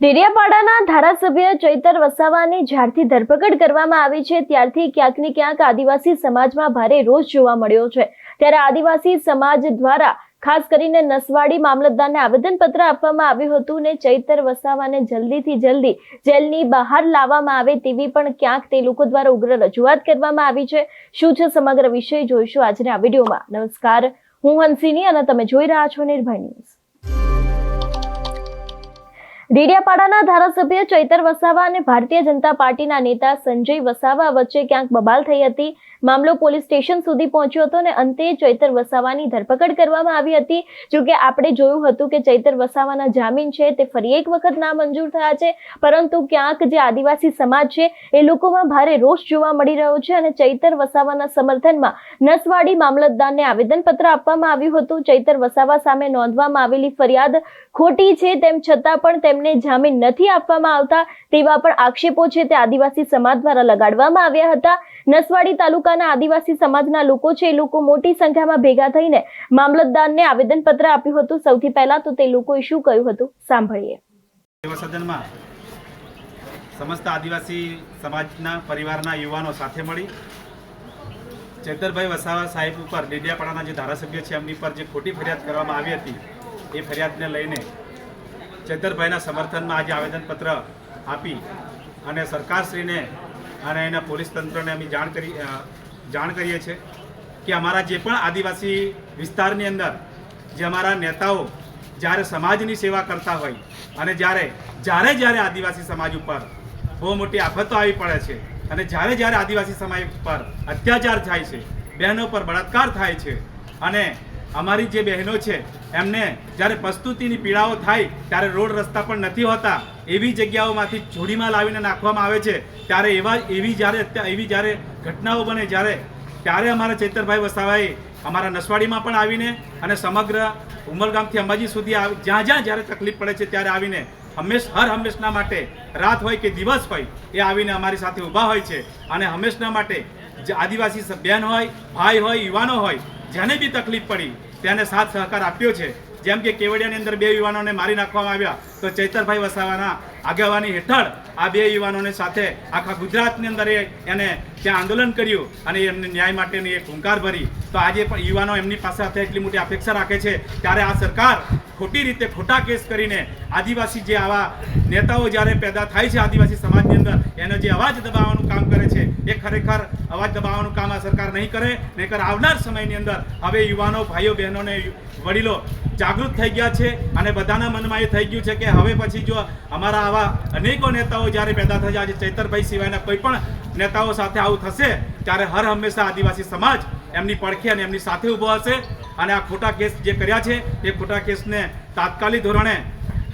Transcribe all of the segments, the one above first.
ડેડિયાપાડાના ધારાસભ્ય ચૈતર વસાવાની જ્યારથી ધરપકડ કરવામાં આવી છે, ત્યારથી ક્યાંક ને ક્યાંક આદિવાસી સમાજમાં ભારે રોષ જોવા મળ્યો છે. ત્યારે આદિવાસી સમાજ દ્વારા ખાસ કરીને નસવાડી મામલતદારને આવેદનપત્ર આપવામાં આવ્યું હતું ને ચૈતર વસાવાને જલ્દીથી જલ્દી જેલની બહાર લાવવામાં આવે તેવી પણ ક્યાંક તે લોકો દ્વારા ઉગ્ર રજૂઆત કરવામાં આવી છે. શું છે સમગ્ર વિષય જોઈશું આજના વિડીયોમાં. નમસ્કાર, હું હંસિની અને તમે જોઈ રહ્યા છો નિર્ભય ન્યૂઝ. ડેડિયાપાડાના ધારાસભ્ય ચૈતર વસાવા અને ભારતીય જનતા પાર્ટીના નેતા સંજય વસાવા વચ્ચે ક્યાંક બબાલ થઈ હતી. મામલો પોલીસ સ્ટેશન સુધી પહોંચ્યો હતો અને અંતે ચૈતર વસાવાની ધરપકડ કરવામાં આવી હતી. જો કે આપણે જોયું હતું કે ચૈતર વસાવાના જામીન છે તે ફરી એક વખત નામંજૂર થયા છે. પરંતુ ક્યાંક જે આદિવાસી સમાજ છે એ લોકોમાં ભારે રોષ જોવા મળી રહ્યો છે અને ચૈતર વસાવાના સમર્થનમાં નસવાડી મામલતદારને આવેદનપત્ર આપવામાં આવ્યું હતું. ચૈતર વસાવા સામે નોંધવામાં આવેલી ફરિયાદ ખોટી છે તેમ છતાં પણ તેમને જામીન નથી આપવામાં આવતા તેવા પણ આક્ષેપો છે તે આદિવાસી સમાજ દ્વારા લગાડવામાં આવ્યા હતા. નસવાડી તાલુકાના આદિવાસી સમાજના લોકો છે, એ લોકો મોટી સંખ્યામાં ભેગા થઈને મામલતદારને આવેદનપત્ર આપ્યું હતું. સૌથી પહેલા તો તે લોકોએ શું કહ્યું હતું. સાંભળીએ. સદનમાં સમસ્ત આદિવાસી સમાજના પરિવારના યુવાનો સાથે મળી ચેતરભાઈ વસાવા સાહેબ ઉપર ડેડિયાપાડાના જે ધારાસભ્ય છે એમની પર જે ખોટી ફરિયાદ કરવામાં આવી હતી, એ ફરિયાદને લઈને ચેતરભાઈના સમર્થનમાં આજે આવેદનપત્ર આપી અને સરકારશ્રીને અને એના પોલીસ તંત્રને અમે જાણ કરી જાણ કરીએ છીએ કે અમારા જે પણ આદિવાસી વિસ્તારની અંદર જે અમારા નેતાઓ જ્યારે સમાજની સેવા કરતા હોય અને જ્યારે જ્યારે જ્યારે આદિવાસી સમાજ ઉપર બહુ મોટી આફતો આવી પડે છે અને જ્યારે જ્યારે આદિવાસી સમાજ પર અત્યાચાર થાય છે, બહેનો પર બળાત્કાર થાય છે અને અમારી જે બહેનો છે, એમને જ્યારે પ્રસ્તુતિની પીડાઓ થાય, ત્યારે રોડ રસ્તા પણ નથી હોતા, એવી જગ્યાઓમાંથી જોડીમાં લાવીને નાખવામાં આવે છે. ત્યારે એવા, એવી જ્યારે એવી જ્યારે ઘટનાઓ બને જ્યારે, ત્યારે અમારા ચેતરભાઈ વસાવાએ અમારા નસવાડીમાં પણ આવીને અને સમગ્ર ઉમરગામથી અંબાજી સુધી જ્યાં જ્યાં જ્યારે તકલીફ પડે છે ત્યારે આવીને હંમેશ, હર હંમેશના માટે રાત હોય કે દિવસ હોય, એ આવીને અમારી સાથે ઊભા હોય છે. અને હંમેશના માટે આદિવાસી બહેન હોય, ભાઈ હોય, યુવાનો હોય, જેને બી તકલીફ પડી તેને સાથ સહકાર આપ્યો છે. જેમ કે કેવડિયાની અંદર બે યુવાનોને મારી નાખવામાં આવ્યા, તો ચૈતરભાઈ વસાવાના આગેવાની હેઠળ આ બે યુવાનોને સાથે આખા ગુજરાતની અંદર એને ત્યાં આંદોલન કર્યું અને એમને ન્યાય માટેની એક હુંકાર ભરી. તો આજે પણ યુવાનો એમની પાસે સાથે એટલી મોટી અપેક્ષા રાખે છે. ત્યારે આ સરકાર ખોટી રીતે ખોટા કેસ કરીને આદિવાસી જે આવા નેતાઓ જ્યારે પેદા થાય છે આદિવાસી સમાજની અંદર, એનો જે અવાજ દબાવવાનું કામ કરે છે, એ ખરેખર અવાજ દબાવવાનું કામ આ સરકાર નહીં કરે. નહીંતર આવનાર સમયની અંદર હવે યુવાનો, ભાઈઓ, બહેનોને વડીલો જાગૃત થઈ ગયા છે અને બધાના મનમાં એ થઈ ગયું છે કે હવે પછી જો અમારા આવા અનેકો નેતાઓ જ્યારે પેદા થયા છે ચૈતરભાઈ સિવાયના કોઈ પણ નેતાઓ સાથે આવું થશે, ત્યારે હર હંમેશા આદિવાસી સમાજ એમની પડખે અને એમની સાથે ઊભો હશે. અને આ ખોટા કેસ જે કર્યા છે, એ ખોટા કેસને તાત્કાલિક ધોરણે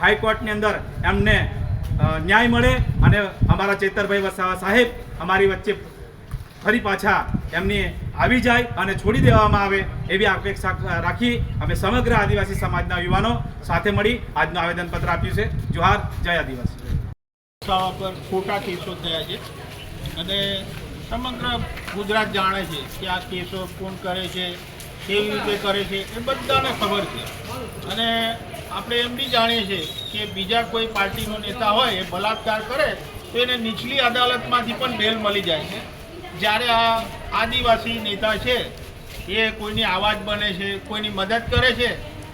હાઈકોર્ટની અંદર એમને ન્યાય મળે અને અમારા ચેતરભાઈ વસાવા સાહેબ અમારી વચ્ચે ફરી પાછા એમની આવી જાય અને છોડી દેવામાં આવે એવી અપેક્ષા રાખી અમે સમગ્ર આદિવાસી સમાજના યુવાનો સાથે મળી આજનું આવેદનપત્ર આપ્યું છે. જોહાર, જય આદિવાસી. પર ખોટા કેસો થયા છે અને સમગ્ર ગુજરાત જાણે છે કે આ કેસો કોણ કરે છે કેવી રીતે કરે છે એ બધાને ખબર છે. અને આપણે એમ બી જાણીએ છીએ કે બીજા કોઈ પાર્ટીનો નેતા હોય, એ બલાત્કાર કરે, તો એને નીચલી અદાલતમાંથી પણ બેલ મળી જાય છે. જ્યારે આ આદિવાસી નેતા છે, એ કોઈની આવાજ બને છે, કોઈની મદદ કરે છે,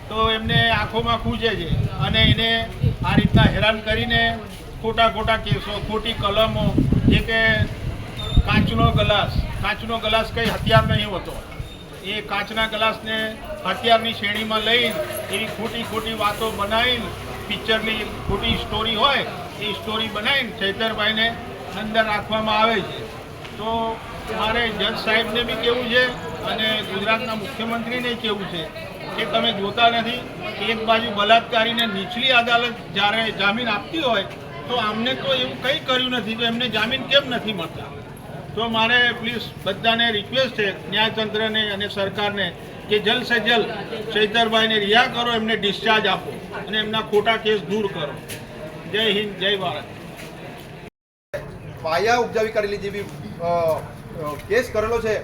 તો એમને આંખોમાં ખૂંચે છે. અને એને આ રીતના હેરાન કરીને ખોટા ખોટા કેસો, ખોટી કલમો, જે કે કાચનો ગ્લાસ કાચનો ગ્લાસ કંઈ હથિયાર નહીં હોતો. એ કાચના ગ્લાસને હથિયારની શ્રેણીમાં લઈ એવી ખોટી ખોટી વાતો બનાવીને પિક્ચરની ખોટી સ્ટોરી હોય એ સ્ટોરી બનાવીને ચૈતરભાઈને અંદર રાખવામાં આવે છે. તો મારે જજ સાહેબને બી કેવું છે અને ગુજરાતના મુખ્યમંત્રીને કેવું છે કે તમે જોતા નથી, એક બાજુ બલાત્કારીને નીચલી અદાલત જ્યારે જામીન આપતી હોય તો આમને તો એવું કંઈ કર્યું નથી તો એમને જામીન કેમ નથી મળતા? તો મારે પ્લીઝ બધાને રિક્વેસ્ટ છે, ન્યાયતંત્રને અને સરકારને કે જલ્દ સે જલ્દ ચૈતરભાઈને રિયા કરો, એમને ડિસ્ચાર્જ આપો અને એમના ખોટા કેસ દૂર કરો. જય હિન્દ, જય ભારત. પાયા ઉપજાવી કરેલી જેવી કેસ કરેલો છે,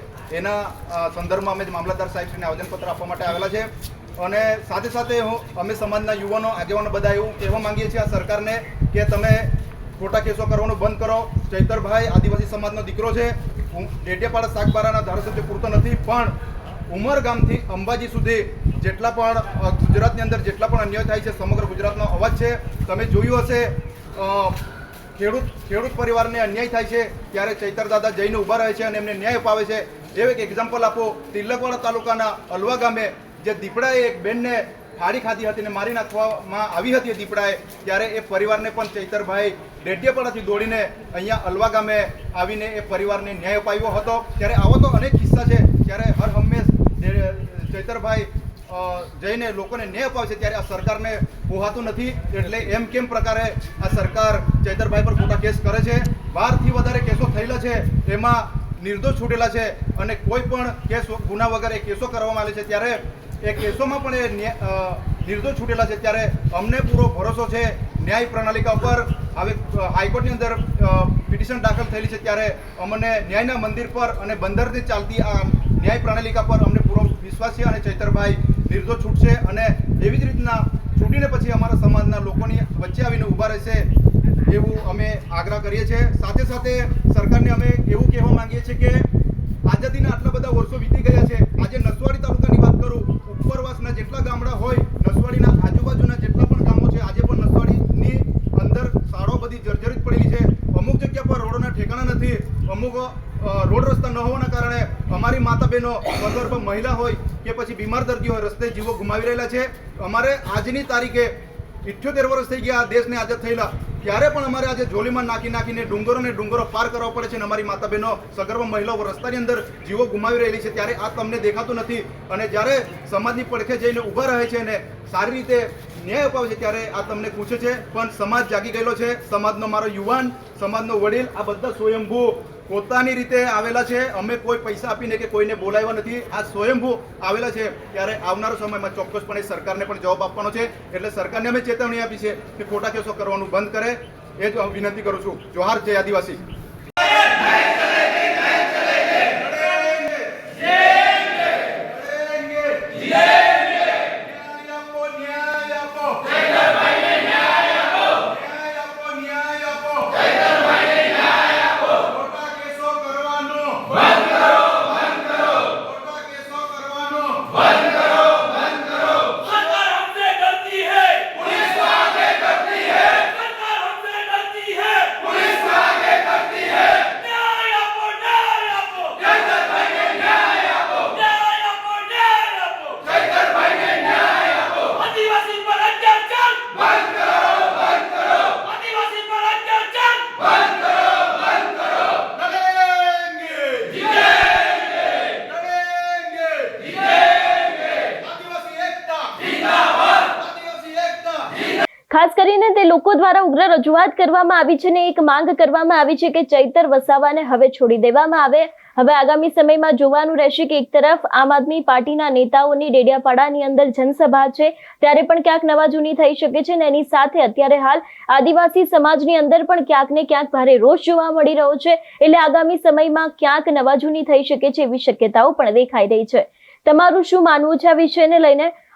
એના સંદર્ભમાં અમે મામલતદાર સાહેબશ્રીને આવેદનપત્ર આપવા માટે આવેલા છે. અને સાથે સાથે હું, અમે સમાજના યુવાનો, આગેવાનો બધા એવું કહેવા માંગીએ છીએ આ સરકારને કે તમે ખોટા કેસો કરવાનું બંધ કરો. ચૈતરભાઈ આદિવાસી સમાજનો દીકરો છે. ડેડિયાપાડા સાગબારાના ધારાસભ્ય પૂરતો નથી, પણ ઉમરગામથી અંબાજી સુધી જેટલા પણ ગુજરાતની અંદર જેટલા પણ અન્યાય થાય છે, સમગ્ર ગુજરાતનો અવાજ છે. તમે જોયું હશે ખેડૂત ખેડૂત પરિવારને અન્યાય થાય છે, ત્યારે ચૈતર દાદા જઈને ઊભા રહે છે અને એમને ન્યાય અપાવે છે. એવું એક એક્ઝામ્પલ આપો, તિલકવાડા તાલુકાના અલવા ગામે, જે દીપડાએ એક બેનને ફાડી ખાધી હતી અને મારી નાખવામાં આવી હતી દીપડાએ, ત્યારે એ પરિવારને પણ ચૈતરભાઈ ડેડિયાપાડાથી દોડીને અહીંયા અલવા ગામે આવીને એ પરિવારને ન્યાય અપાવ્યો હતો. ત્યારે આવો તો અનેક કિસ્સા છે. ત્યારે હર હંમેશ ચૈતરભાઈ જઈને લોકોને ન્યાય અપાવે છે ત્યારે આ સરકારને પોહાતું નથી. એટલે એમ કેમ પ્રકારે આ સરકાર ચૈતરભાઈ પર ખોટા કેસ કરે છે? બારથી વધારે કેસો થયેલા છે, એમાં નિર્દોષ છૂટેલા છે અને કોઈ પણ કેસ, ગુના વગર એ કેસો કરવામાં આવે છે. ત્યારે એ કેસોમાં પણ એ નિર્દોષ છૂટેલા છે. ત્યારે અમને પૂરો ભરોસો છે. ન્યાય પ્રણાલિકા ઉપર હવે હાઈકોર્ટની અંદર પિટિશન દાખલ થયેલી છે. ત્યારે અમને ન્યાયના મંદિર પર અને બંદરથી ચાલતી આ ન્યાય પ્રણાલિકા પર અમને પૂરો વિશ્વાસ છે અને ચૈતરભાઈ નિર્દોષ છૂટશે અને એવી જ રીતના છૂટીને પછી અમારા સમાજના લોકોની વચ્ચે આવીને ઊભા રહેશે એવું અમે આગ્રહ કરીએ છીએ. સાથે સાથે સરકારને અમે એવું કહેવા માંગીએ છીએ કે આઝાદીના આટલા બધા વર્ષો વીતી ગયા છે આજે નસવાડી તાલુકાની વાત કરું ઉપરવાસના જેટલા ગામડા હોય નસવાડીના આજુબાજુના જેટલા પણ ગામો છે આજે પણ નસવાડીની અંદર શાળાઓ બધી જર્જરિત પડેલી છે અમુક જગ્યા પર રોડોના ઠેકાણા નથી અમુક અ, રોડ રસ્તા ન હોવાના કારણે અમારી માતા બહેનો સગર્ભ મહિલા હોય કે પછી બીમાર દર્દીઓ હોય, રસ્તે જીવો ગુમાવી રહેલા છે. અમારે આજની તારીખે ઇઠ્યોતેર વર્ષ થઈ ગયા દેશને આઝાદ થયેલા. ત્યારે પણ અમારે આજે જોલીમાં નાખી નાખીને ડુંગરો ને ડુંગરો પાર કરવા પડે છે અને અમારી માતા બહેનો સગર્ભ મહિલાઓ રસ્તાની અંદર જીવો ગુમાવી રહેલી છે. ત્યારે આ તમને દેખાતું નથી. અને જ્યારે સમાજની પડખે જઈને ઊભા રહે છે અને સારી રીતે ન્યાય અપાવે છે ત્યારે આ તમને પૂછે છે, પણ સમાજ જાગી ગયેલો છે? સમાજનો મારો યુવાન, સમાજનો વડીલ, આ બધા સ્વયંભૂ પોતાની રીતે આવેલા છે. અમે કોઈ પૈસા આપીને કે કોઈને બોલાવ્યા નથી. આ સ્વયંભૂ આવેલા છે. ત્યારે આવનારો સમયમાં ચોક્કસપણે સરકારને પણ જવાબ આપવાનો છે. એટલે સરકારને અમે ચેતવણી આપી છે કે ખોટા કેસો કરવાનું બંધ કરે. એ જ વિનંતી કરું છું. જોહાર, જય આદિવાસી. લોકો દ્વારા ઉગ્ર રજૂઆત કરવામાં આવી છે ને એક માંગ કરવામાં આવી છે કે ચૈતર વસાવાને હવે છોડી દેવામાં આવે. હવે આગામી સમયમાં જોવાનું રહેશે કે એક તરફ આમ આદમી પાર્ટીના નેતાઓની ડેડિયાપાડાની અંદર જનસભા છે, ત્યારે પણ ક્યાંક નવા જૂની થઈ શકે છે ને એની સાથે અત્યારે હાલ આદિવાસી સમાજની અંદર પણ ક્યાંક ને ક્યાંક ભારે રોષ જોવા મળી રહ્યો છે, એટલે આગામી સમયમાં ક્યાંક નવા જૂની થઈ શકે છે એવી શક્યતાઓ પણ દેખાઈ રહી છે. તમારું શું માનવું છે આ વિષયને લઈને?